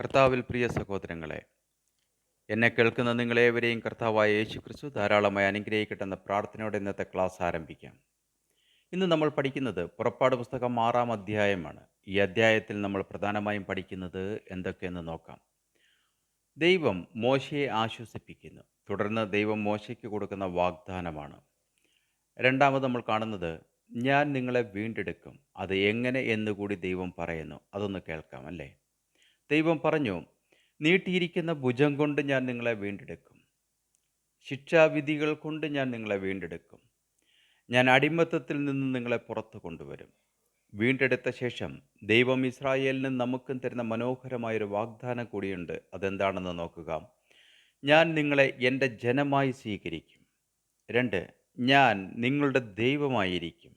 കർത്താവിൽ പ്രിയ സഹോദരങ്ങളെ എന്നെ കേൾക്കുന്ന നിങ്ങളേവരെയും കർത്താവായ യേശു ക്രിസ്തു ധാരാളമായി അനുഗ്രഹിക്കട്ടെന്ന പ്രാർത്ഥനയോടെ ഇന്നത്തെ ക്ലാസ് ആരംഭിക്കാം. ഇന്ന് നമ്മൾ പഠിക്കുന്നത് പുറപ്പാട് പുസ്തകം ആറാം അധ്യായമാണ്. ഈ അധ്യായത്തിൽ നമ്മൾ പ്രധാനമായും പഠിക്കുന്നത് എന്തൊക്കെയെന്ന് നോക്കാം. ദൈവം മോശയെ ആശ്വസിപ്പിക്കുന്നു. തുടർന്ന് ദൈവം മോശയ്ക്ക് കൊടുക്കുന്ന വാഗ്ദാനമാണ്. രണ്ടാമത് നമ്മൾ കാണുന്നത് ഞാൻ നിങ്ങളെ വീണ്ടെടുക്കും. അത് എങ്ങനെ എന്നുകൂടി ദൈവം പറയുന്നു. അതൊന്ന് കേൾക്കാം അല്ലേ? ദൈവം പറഞ്ഞു നീട്ടിയിരിക്കുന്ന ഭുജം കൊണ്ട് ഞാൻ നിങ്ങളെ വീണ്ടെടുക്കും. ശിക്ഷാവിധികൾ കൊണ്ട് ഞാൻ നിങ്ങളെ വീണ്ടെടുക്കും. ഞാൻ അടിമത്തത്തിൽ നിന്ന് നിങ്ങളെ പുറത്തു കൊണ്ടുവരും. വീണ്ടെടുത്ത ശേഷം ദൈവം ഇസ്രായേലിന് നമുക്കും തരുന്ന മനോഹരമായൊരു വാഗ്ദാനം കൂടിയുണ്ട്. അതെന്താണെന്ന് നോക്കുക. ഞാൻ നിങ്ങളെ എന്റെ ജനമായി സ്വീകരിക്കും. രണ്ട് ഞാൻ നിങ്ങളുടെ ദൈവമായിരിക്കും.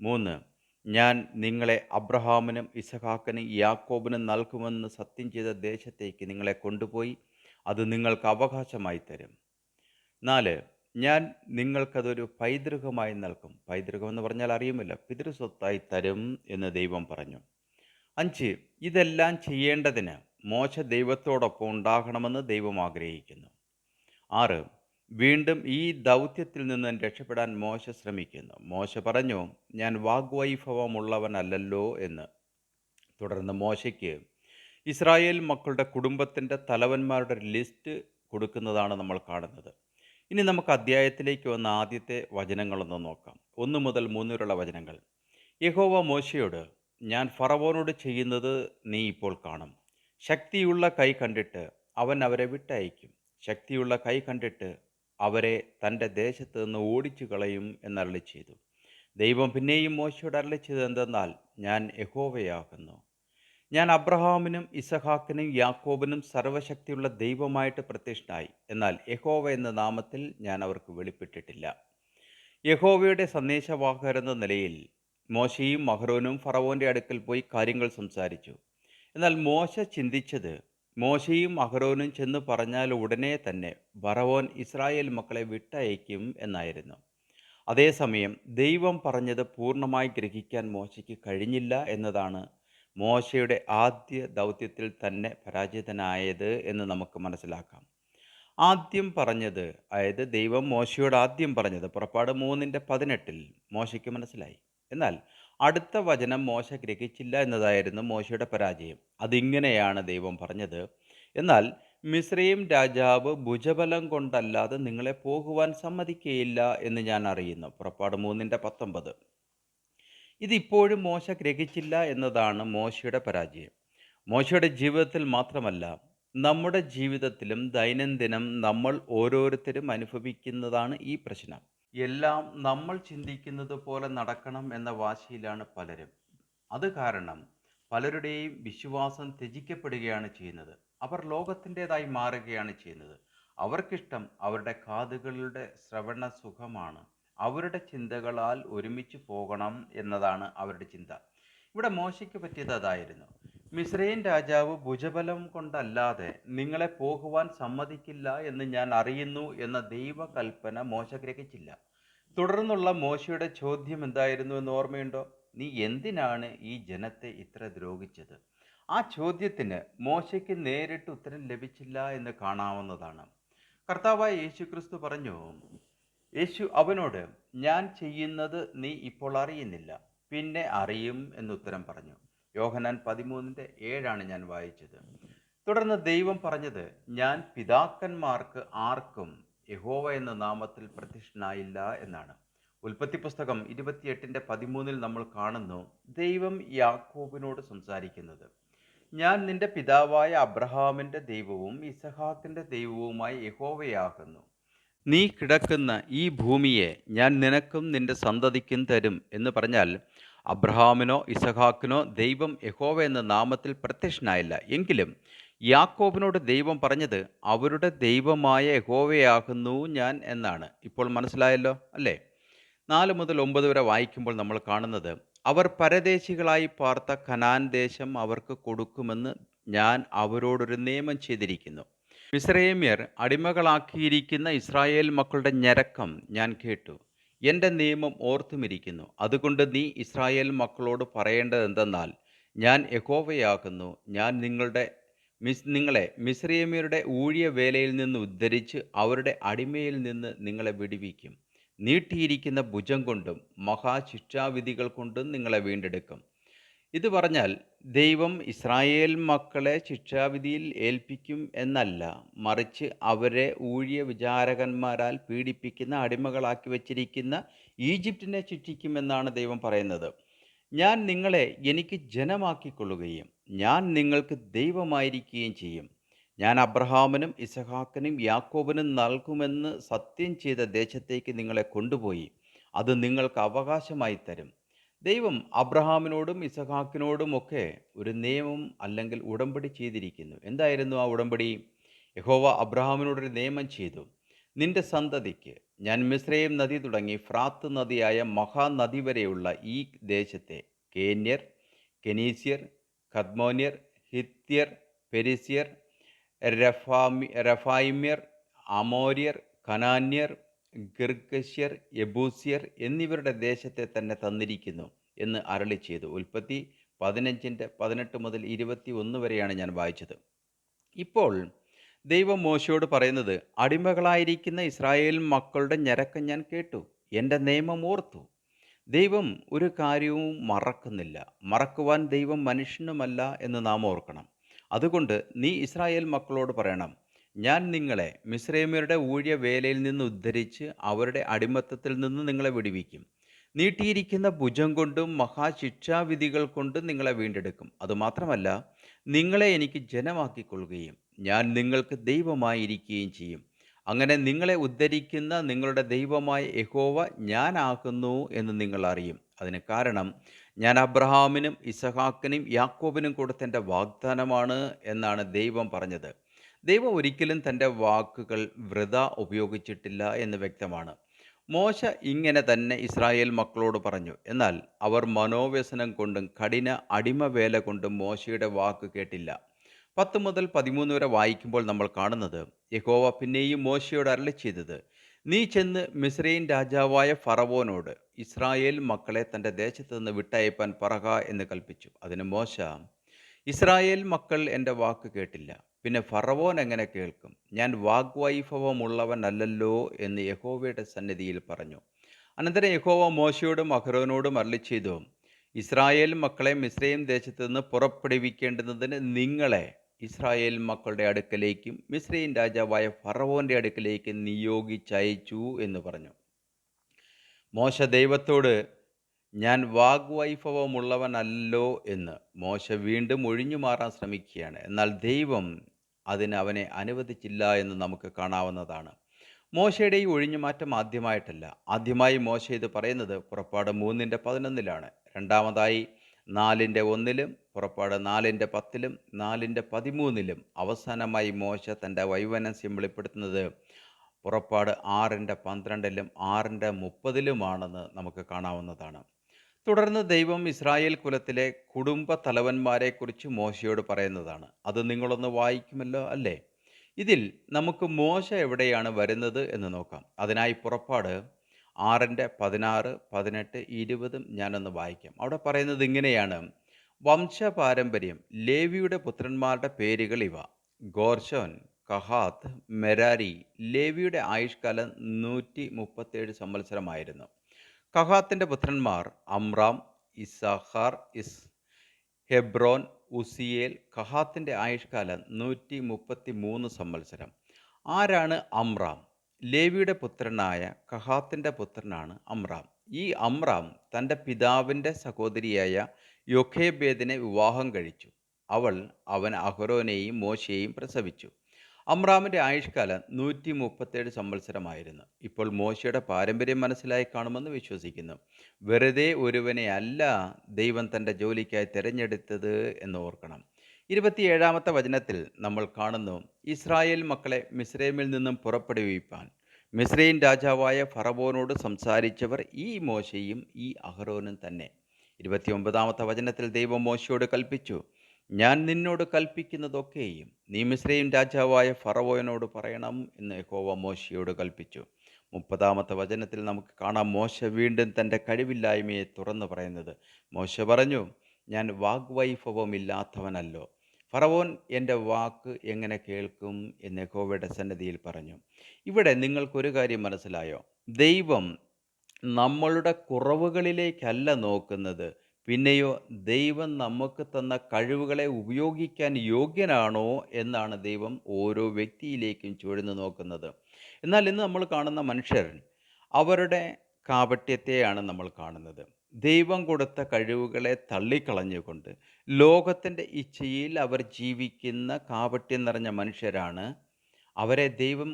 മൂന്ന് ഞാൻ നിങ്ങളെ അബ്രഹാമിനും ഇസഹാക്കിനും യാക്കോബിനും നൽകുമെന്ന് സത്യം ചെയ്ത ദേശത്തേക്ക് നിങ്ങളെ കൊണ്ടുപോയി അത് നിങ്ങൾക്ക് അവകാശമായി തരും. നാല് ഞാൻ നിങ്ങൾക്കതൊരു പൈതൃകമായി നൽകും. പൈതൃകം എന്ന് പറഞ്ഞാൽ അറിയുമല്ലോ. പിതൃസ്വത്തായി തരും എന്ന് ദൈവം പറഞ്ഞു. അഞ്ച് ഇതെല്ലാം ചെയ്യേണ്ടതിന് മോശ ദൈവത്തോടൊപ്പം ഉണ്ടാകണമെന്ന് ദൈവം ആഗ്രഹിക്കുന്നു. ആറ് വീണ്ടും ഈ ദൗത്യത്തിൽ നിന്ന് രക്ഷപ്പെടാൻ മോശ ശ്രമിക്കുന്നു. മോശ പറഞ്ഞു ഞാൻ വാഗ്വൈഭവമുള്ളവനല്ലല്ലോ എന്ന്. തുടർന്ന് മോശയ്ക്ക് ഇസ്രായേൽ മക്കളുടെ കുടുംബത്തിന്റെ തലവന്മാരുടെ ലിസ്റ്റ് കൊടുക്കുന്നതാണ് നമ്മൾ കാണുന്നത്. ഇനി നമുക്ക് അദ്ധ്യായത്തിലേക്ക് വന്ന ആദ്യത്തെ വചനങ്ങളൊന്ന് നോക്കാം. ഒന്ന് മുതൽ മൂന്ന് വരെയുള്ള വചനങ്ങൾ. യഹോവ മോശയോട് ഞാൻ ഫറവോനോട് ചെയ്യുന്നത് നീ ഇപ്പോൾ കാണും. ശക്തിയുള്ള കൈ കണ്ടിട്ട് അവൻ അവരെ വിട്ടയക്കും. ശക്തിയുള്ള കൈ കണ്ടിട്ട് അവരെ തന്റെ ദേശത്ത് നിന്ന് ഓടിച്ചു കളയും എന്നരളി ചെയ്തു ദൈവം പിന്നെയും മോശയോട് അരളി ചെയ്തത് എന്തെന്നാൽ ഞാൻ യഹോവയാകുന്നു. ഞാൻ അബ്രഹാമിനും ഇസഹാക്കിനും യാക്കോബിനും സർവശക്തിയുള്ള ദൈവമായിട്ട് പ്രത്യക്ഷനായി. എന്നാൽ യഹോവ എന്ന നാമത്തിൽ ഞാൻ അവർക്ക് വെളിപ്പെട്ടിട്ടില്ല. യഹോവയുടെ സന്ദേശവാഹകരെന്ന നിലയിൽ മോശയും മഹ്റോനും ഫറവോന്റെ അടുക്കൽ പോയി കാര്യങ്ങൾ സംസാരിച്ചു. എന്നാൽ മോശ ചിന്തിച്ചത് മോശയും അഹ്റോനും ചെന്ന് പറഞ്ഞാൽ ഉടനെ തന്നെ ഫറവോൻ ഇസ്രായേൽ മക്കളെ വിട്ടയക്കും എന്നായിരുന്നു. അതേസമയം ദൈവം പറഞ്ഞത് പൂർണമായി ഗ്രഹിക്കാൻ മോശയ്ക്ക് കഴിഞ്ഞില്ല എന്നതാണ് മോശയുടെ ആദ്യ ദൗത്യത്തിൽ തന്നെ പരാജിതനായത് എന്ന് നമുക്ക് മനസ്സിലാക്കാം. ആദ്യം പറഞ്ഞത് അതായത് ദൈവം മോശയോട് ആദ്യം പറഞ്ഞത് പുറപ്പാട് മൂന്നിന്റെ പതിനെട്ടിൽ മോശയ്ക്ക് മനസ്സിലായി. എന്നാൽ അടുത്ത വചനം മോശ ഗ്രഹിച്ചില്ല എന്നതായിരുന്നു മോശയുടെ പരാജയം. അതിങ്ങനെയാണ് ദൈവം പറഞ്ഞത്. എന്നാൽ മിശ്രയും രാജാവ് ഭുജബലം കൊണ്ടല്ലാതെ നിങ്ങളെ പോകുവാൻ സമ്മതിക്കുകയില്ല എന്ന് ഞാൻ അറിയുന്നു. പുറപ്പാട് മൂന്നിന്റെ പത്തൊമ്പത്. ഇതിപ്പോഴും മോശ ഗ്രഹിച്ചില്ല എന്നതാണ് മോശയുടെ പരാജയം. മോശയുടെ ജീവിതത്തിൽ മാത്രമല്ല നമ്മുടെ ജീവിതത്തിലും ദൈനംദിനം നമ്മൾ ഓരോരുത്തരും അനുഭവിക്കുന്നതാണ് ഈ പ്രശ്നം. എല്ലാം നമ്മൾ ചിന്തിക്കുന്നത് പോലെ നടക്കണം എന്ന വാശിയിലാണ് പലരും. അത് കാരണം പലരുടെയും വിശ്വാസം ത്യജിക്കപ്പെടുകയാണ് ചെയ്യുന്നത്. അവർ ലോകത്തിന്റെതായി മാറുകയാണ് ചെയ്യുന്നത്. അവർക്കിഷ്ടം അവരുടെ കാതുകളുടെ ശ്രവണ സുഖമാണ് അവരുടെ ചിന്തകളാൽ ഒരുമിച്ച് പോകണം എന്നതാണ് അവരുടെ ചിന്ത. ഇവിടെ മോശയ്ക്ക് പറ്റിയത് അതായിരുന്നു. മിശ്രൈൻ രാജാവ് ഭുജബലം കൊണ്ടല്ലാതെ നിങ്ങളെ പോകുവാൻ സമ്മതിക്കില്ല എന്ന് ഞാൻ അറിയുന്നു എന്ന ദൈവകൽപ്പന മോശ ഗ്രഹിച്ചില്ല. തുടർന്നുള്ള മോശയുടെ ചോദ്യം എന്തായിരുന്നു എന്ന് ഓർമ്മയുണ്ടോ? നീ എന്തിനാണ് ഈ ജനത്തെ ഇത്ര ദ്രോഹിച്ചത്? ആ ചോദ്യത്തിന് മോശയ്ക്ക് നേരിട്ട് ഉത്തരം ലഭിച്ചില്ല എന്ന് കാണാവുന്നതാണ്. കർത്താവായ യേശു ക്രിസ്തു പറഞ്ഞു യേശു അവനോട് ഞാൻ ചെയ്യുന്നത് നീ ഇപ്പോൾ അറിയുന്നില്ല. പിന്നെ അറിയും എന്ന് ഉത്തരം പറഞ്ഞു. യോഹനാൻ പതിമൂന്നിന്റെ ഏഴാണ് ഞാൻ വായിച്ചത്. തുടർന്ന് ദൈവം പറഞ്ഞത് ഞാൻ പിതാക്കന്മാർക്ക് ആർക്കും യഹോവ എന്ന നാമത്തിൽ പ്രത്യക്ഷനായില്ല എന്നാണ്. ഉൽപ്പത്തി പുസ്തകം ഇരുപത്തിയെട്ടിന്റെ പതിമൂന്നിൽ നമ്മൾ കാണുന്നു ദൈവം യാക്കോബിനോട് സംസാരിക്കുന്നത് ഞാൻ നിന്റെ പിതാവായ അബ്രഹാമിന്റെ ദൈവവും ഇസഹാക്കിന്റെ ദൈവവുമായി യഹോവയാകുന്നു. നീ കിടക്കുന്ന ഈ ഭൂമിയെ ഞാൻ നിനക്കും നിന്റെ സന്തതിക്കും തരും എന്ന് പറഞ്ഞാൽ അബ്രഹാമിനോ ഇസഹാക്കിനോ ദൈവം യഹോവ എന്ന നാമത്തിൽ പ്രത്യക്ഷനായില്ല. എങ്കിലും യാക്കോബിനോട് ദൈവം പറഞ്ഞത് അവരുടെ ദൈവമായ യഹോവയാകുന്നു ഞാൻ എന്നാണ്. ഇപ്പോൾ മനസ്സിലായല്ലോ അല്ലേ? നാല് മുതൽ ഒമ്പത് വരെ വായിക്കുമ്പോൾ നമ്മൾ കാണുന്നത് അവർ പരദേശികളായി പാർത്ത കനാൻ ദേശം അവർക്ക് കൊടുക്കുമെന്ന് ഞാൻ അവരോടൊരു നിയമം ചെയ്തിരിക്കുന്നു. മിസ്രൈമ്യർ അടിമകളാക്കിയിരിക്കുന്ന ഇസ്രായേൽ മക്കളുടെ ഞരക്കം ഞാൻ കേട്ടു. എന്റെ നിയമം ഓർത്തുമിരിക്കുന്നു. അതുകൊണ്ട് നീ ഇസ്രായേൽ മക്കളോട് പറയേണ്ടത് എന്തെന്നാൽ ഞാൻ യഹോവയാകുന്നു. ഞാൻ നിങ്ങളുടെ മിസ് നിങ്ങളെ മിസ്രൈമ്യരുടെ ഊഴിയ വേലയിൽ നിന്ന് ഉദ്ധരിച്ച് അവരുടെ അടിമയിൽ നിന്ന് നിങ്ങളെ വിടുവിക്കും. നീട്ടിയിരിക്കുന്ന ഭുജം കൊണ്ടും മഹാശിക്ഷാവിധികൾ കൊണ്ടും നിങ്ങളെ വീണ്ടെടുക്കും. ഇത് പറഞ്ഞാൽ ദൈവം ഇസ്രായേൽ മക്കളെ ശിക്ഷാവിധിയിൽ ഏൽപ്പിക്കും എന്നല്ല മറിച്ച് അവരെ ഊഴിയ വിചാരകന്മാരാൽ പീഡിപ്പിക്കുന്ന അടിമകളാക്കി വച്ചിരിക്കുന്ന ഈജിപ്തിനെ ശിക്ഷിക്കുമെന്നാണ് ദൈവം പറയുന്നത്. ഞാൻ നിങ്ങളെ എനിക്ക് ജനമാക്കിക്കൊള്ളുകയും ഞാൻ നിങ്ങൾക്ക് ദൈവമായിരിക്കുകയും ചെയ്യും. ഞാൻ അബ്രഹാമിനും ഇസഹാക്കിനും യാക്കോബിനും നൽകുമെന്ന് സത്യം ചെയ്ത ദേശത്തേക്ക് നിങ്ങളെ കൊണ്ടുപോയി. അത് നിങ്ങൾക്ക് അവകാശമായി തരും. ദൈവം അബ്രഹാമിനോടും ഇസഹാക്കിനോടും ഒക്കെ ഒരു നിയമം അല്ലെങ്കിൽ ഉടമ്പടി ചെയ്തിരിക്കുന്നു. എന്തായിരുന്നു ആ ഉടമ്പടി? യഹോവ അബ്രഹാമിനോടൊരു നിയമം ചെയ്തു. നിന്റെ സന്തതിക്ക് ഞാൻ മിശ്രയും നദി തുടങ്ങി ഫ്രാത്ത് നദിയായ മഹാനദി വരെയുള്ള ഈ ദേശത്തെ കേന്യർ കെനീസ്യർ ഖദ്മോന്യർ ഹിത്യർ പെരിസ്യർ രഫാമി രഫായിമ്യർ അമോര്യർ കനാന്യർ ഗിർഗശ്യർ യബൂസ്യർ എന്നിവരുടെ ദേശത്തെ തന്നെ തന്നിരിക്കുന്നു എന്ന് അരളി ചെയ്തു. ഉൽപ്പത്തി പതിനഞ്ചിന്റെ പതിനെട്ട് മുതൽ ഇരുപത്തി ഒന്ന് വരെയാണ് ഞാൻ വായിച്ചത്. ഇപ്പോൾ ദൈവം മോശയോട് പറയുന്നത് അടിമകളായിരിക്കുന്ന ഇസ്രായേൽ മക്കളുടെ ഞരക്കം ഞാൻ കേട്ടു. എന്റെ നിയമം ഓർത്തു. ദൈവം ഒരു കാര്യവും മറക്കുന്നില്ല. മറക്കുവാൻ ദൈവം മനുഷ്യനുമല്ല എന്ന് നാം ഓർക്കണം. അതുകൊണ്ട് നീ ഇസ്രായേൽ മക്കളോട് പറയണം ഞാൻ നിങ്ങളെ മിശ്രൈമ്യരുടെ വേലയിൽ നിന്ന് ഉദ്ധരിച്ച് അവരുടെ അടിമത്തത്തിൽ നിന്ന് നിങ്ങളെ വിടിവിക്കും. നീട്ടിയിരിക്കുന്ന ഭുജം കൊണ്ടും മഹാശിക്ഷാവിധികൾ കൊണ്ടും നിങ്ങളെ വീണ്ടെടുക്കും. അതുമാത്രമല്ല നിങ്ങളെ എനിക്ക് ജനമാക്കിക്കൊള്ളുകയും ഞാൻ നിങ്ങൾക്ക് ദൈവമായിരിക്കുകയും ചെയ്യും. അങ്ങനെ നിങ്ങളെ ഉദ്ധരിക്കുന്ന നിങ്ങളുടെ ദൈവമായ യഹോവ ഞാനാകുന്നു എന്ന് നിങ്ങൾ അറിയും. അതിന് കാരണം ഞാൻ അബ്രഹാമിനും ഇസഹാക്കിനും യാക്കോബിനും കൊടുത്ത എന്റെ വാഗ്ദാനമാണ് എന്നാണ് ദൈവം പറഞ്ഞത്. ദൈവം ഒരിക്കലും തന്റെ വാക്കുകൾ വൃത ഉപയോഗിച്ചിട്ടില്ല എന്ന് വ്യക്തമാണ്. മോശ ഇങ്ങനെ തന്നെ ഇസ്രായേൽ മക്കളോട് പറഞ്ഞു. എന്നാൽ അവർ മനോവ്യസനം കൊണ്ടും കഠിന അടിമവേല കൊണ്ടും മോശയുടെ വാക്ക് കേട്ടില്ല. പത്ത് മുതൽ പതിമൂന്ന് വരെ വായിക്കുമ്പോൾ നമ്മൾ കാണുന്നത് യഹോവ പിന്നെയും മോശയോട് അരളി ചെയ്തത് നീ ചെന്ന് മിസ്രൈൻ രാജാവായ ഫറവോനോട് ഇസ്രായേൽ മക്കളെ തന്റെ ദേശത്ത് നിന്ന് വിട്ടയപ്പാൻ പറക എന്ന് കൽപ്പിച്ചു. അതിന് മോശ ഇസ്രായേൽ മക്കൾ എന്റെ വാക്ക് കേട്ടില്ല. പിന്നെ ഫറവോൻ എങ്ങനെ കേൾക്കും? ഞാൻ വാഗ്വൈഭവമുള്ളവനല്ലല്ലോ എന്ന് യഹോവയുടെ സന്നിധിയിൽ പറഞ്ഞു. അനന്തരം യഹോവ മോശയോടും അഹ്റോനോടും അരളി ഇസ്രായേൽ മക്കളെ മിസ്രൈം ദേശത്ത് നിന്ന് പുറപ്പെടുവിക്കേണ്ടുന്നതിന് നിങ്ങളെ ഇസ്രായേൽ മക്കളുടെ അടുക്കലേക്കും മിസ്രൈൻ രാജാവായ ഫറവോന്റെ അടുക്കലേക്കും നിയോഗിച്ചയച്ചു എന്ന് പറഞ്ഞു. മോശ ദൈവത്തോട് ഞാൻ വാഗ്വൈഭവമുള്ളവനല്ലോ എന്ന് മോശ വീണ്ടും ഒഴിഞ്ഞു മാറാൻ ശ്രമിക്കുകയാണ്. എന്നാൽ ദൈവം അതിന് അവനെ അനുവദിച്ചില്ല എന്ന് നമുക്ക് കാണാവുന്നതാണ്. മോശയുടെ ഈ ഒഴിഞ്ഞുമാറ്റം ആദ്യമായിട്ടല്ല. ആദ്യമായി മോശ ഇത് പറയുന്നത് പുറപ്പാട് മൂന്നിന്റെ പതിനൊന്നിലാണ്. രണ്ടാമതായി നാലിന്റെ ഒന്നിലും പുറപ്പാട് നാലിന്റെ പത്തിലും നാലിന്റെ പതിമൂന്നിലും അവസാനമായി മോശ തന്റെ വൈവനസ്യം വെളിപ്പെടുത്തുന്നത് പുറപ്പാട് ആറിന്റെ പന്ത്രണ്ടിലും ആറിന്റെ മുപ്പതിലുമാണെന്ന് നമുക്ക് കാണാവുന്നതാണ്. തുടർന്ന് ദൈവം ഇസ്രായേൽ കുലത്തിലെ കുടുംബ തലവന്മാരെക്കുറിച്ച് മോശയോട് പറയുന്നതാണ്. അത് നിങ്ങളൊന്ന് വായിക്കുമല്ലോ അല്ലേ? ഇതിൽ നമുക്ക് മോശ എവിടെയാണ് വരുന്നത് എന്ന് നോക്കാം. അതിനായി പുറപ്പാട് ആറിന്റെ പതിനാറ് പതിനെട്ട് ഇരുപതും ഞാനൊന്ന് വായിക്കാം. അവിടെ പറയുന്നത് ഇങ്ങനെയാണ്. വംശപാരമ്പര്യം ലേവിയുടെ പുത്രന്മാരുടെ പേരുകൾ ഇവ. ഗോർഷോൻ കഹാത്ത് മെരാരി ലേവിയുടെ ആയുഷ്കാലം നൂറ്റി മുപ്പത്തേഴ് സംവത്സരമായിരുന്നു. കഹാത്തിന്റെ പുത്രന്മാർ അമ്രാം ഇസഹാർ ഇസ് ഹെബ്രോൻ ഉസിയേൽ. കഹാത്തിന്റെ ആയുഷ്കാലം നൂറ്റി മുപ്പത്തി മൂന്ന് സംവത്സരം. ആരാണ് അമ്രാം? ലേവിയുടെ പുത്രനായ കഹാത്തിന്റെ പുത്രനാണ് അമ്രാം. ഈ അമ്രാം തന്റെ പിതാവിന്റെ സഹോദരിയായ യൊഖേബേദിനെ വിവാഹം കഴിച്ചു. അവൾ അവൻ അഹ്റോനെയും മോശയെയും പ്രസവിച്ചു. അമ്രാമിന്റെ ആയുഷ്കാലം നൂറ്റി മുപ്പത്തേഴ് സംവത്സരമായിരുന്നു. ഇപ്പോൾ മോശയുടെ പാരമ്പര്യം മനസ്സിലായി കാണുമെന്ന് വിശ്വസിക്കുന്നു. വെറുതെ ഒരുവനെ അല്ല ദൈവം തന്റെ ജോലിക്കായി തിരഞ്ഞെടുത്തത് എന്ന് ഓർക്കണം. ഇരുപത്തിയേഴാമത്തെ വചനത്തിൽ നമ്മൾ കാണുന്നു ഇസ്രായേൽ മക്കളെ മിസ്രൈമിൽ നിന്നും പുറപ്പെടുവിപ്പാൻ. മിസ്രൈൻ രാജാവായ ഫറവോനോട് സംസാരിച്ചവർ ഈ മോശയും ഈ അഹ്റോനും തന്നെ. ഇരുപത്തിയൊമ്പതാമത്തെ വചനത്തിൽ ദൈവം മോശയോട് കൽപ്പിച്ചു ഞാൻ നിന്നോട് കൽപ്പിക്കുന്നതൊക്കെയും നീ മിശ്രയും രാജാവായ ഫറവോയനോട് പറയണം എന്ന് യഹോവ മോശയോട് കൽപ്പിച്ചു. മുപ്പതാമത്തെ വചനത്തിൽ നമുക്ക് കാണാം മോശ വീണ്ടും തന്റെ കഴിവില്ലായ്മയെ തുറന്നു പറയുന്നത്. മോശ പറഞ്ഞു ഞാൻ വാഗ്വൈഭവമില്ലാത്തവനല്ലോ. ഫറവോൻ എന്റെ വാക്ക് എങ്ങനെ കേൾക്കും? എന്ന് യഹോവയുടെ സന്നദ്ധിയിൽ പറഞ്ഞു. ഇവിടെ നിങ്ങൾക്കൊരു കാര്യം മനസ്സിലായോ? ദൈവം നമ്മളുടെ കുറവുകളിലേക്കല്ല നോക്കുന്നത്. പിന്നെയോ ദൈവം നമുക്ക് തന്ന കഴിവുകളെ ഉപയോഗിക്കാൻ യോഗ്യനാണോ എന്നാണ് ദൈവം ഓരോ വ്യക്തിയിലേക്കും ചുഴന്നു നോക്കുന്നത്. എന്നാൽ ഇന്ന് നമ്മൾ കാണുന്ന മനുഷ്യർ അവരുടെ കാപട്യത്തെയാണ് നമ്മൾ കാണുന്നത്. ദൈവം കൊടുത്ത കഴിവുകളെ തള്ളിക്കളഞ്ഞുകൊണ്ട് ലോകത്തിന്റെ ഇച്ഛയിൽ അവർ ജീവിക്കുന്ന കാപട്യം നിറഞ്ഞ മനുഷ്യരാണ്. അവരെ ദൈവം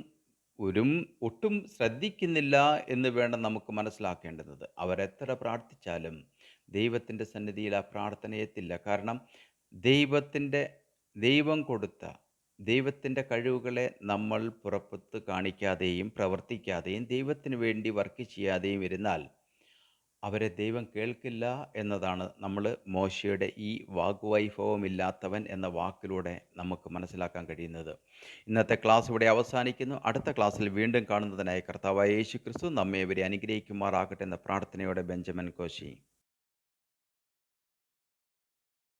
ഒരു ഒട്ടും ശ്രദ്ധിക്കുന്നില്ല എന്ന് വേണം നമുക്ക് മനസ്സിലാക്കേണ്ടത്. അവരെത്ര പ്രാർത്ഥിച്ചാലും ദൈവത്തിന്റെ സന്നിധിയിൽ ആ പ്രാർത്ഥന എത്തില്ല. കാരണം ദൈവത്തിന്റെ ദൈവം കൊടുത്ത ദൈവത്തിന്റെ കഴിവുകളെ നമ്മൾ പുറത്ത് കാണിക്കാതെയും പ്രവർത്തിക്കാതെയും ദൈവത്തിന് വേണ്ടി വർക്ക് ചെയ്യാതെയും ഇരുന്നാൽ അവരെ ദൈവം കേൾക്കില്ല എന്നതാണ് നമ്മൾ മോശയുടെ ഈ വാഗ്വൈഭവമില്ലാത്തവൻ എന്ന വാക്കിലൂടെ നമുക്ക് മനസ്സിലാക്കാൻ കഴിയുന്നത്. ഇന്നത്തെ ക്ലാസ് ഇവിടെ അവസാനിക്കുന്നു. അടുത്ത ക്ലാസ്സിൽ വീണ്ടും കാണുന്നതിനായി കർത്താവായ യേശു ക്രിസ്തു നമ്മെ ഇവരെ അനുഗ്രഹിക്കുമാറാകട്ടെ എന്ന പ്രാർത്ഥനയോടെ ബെഞ്ചമിൻ കോശി.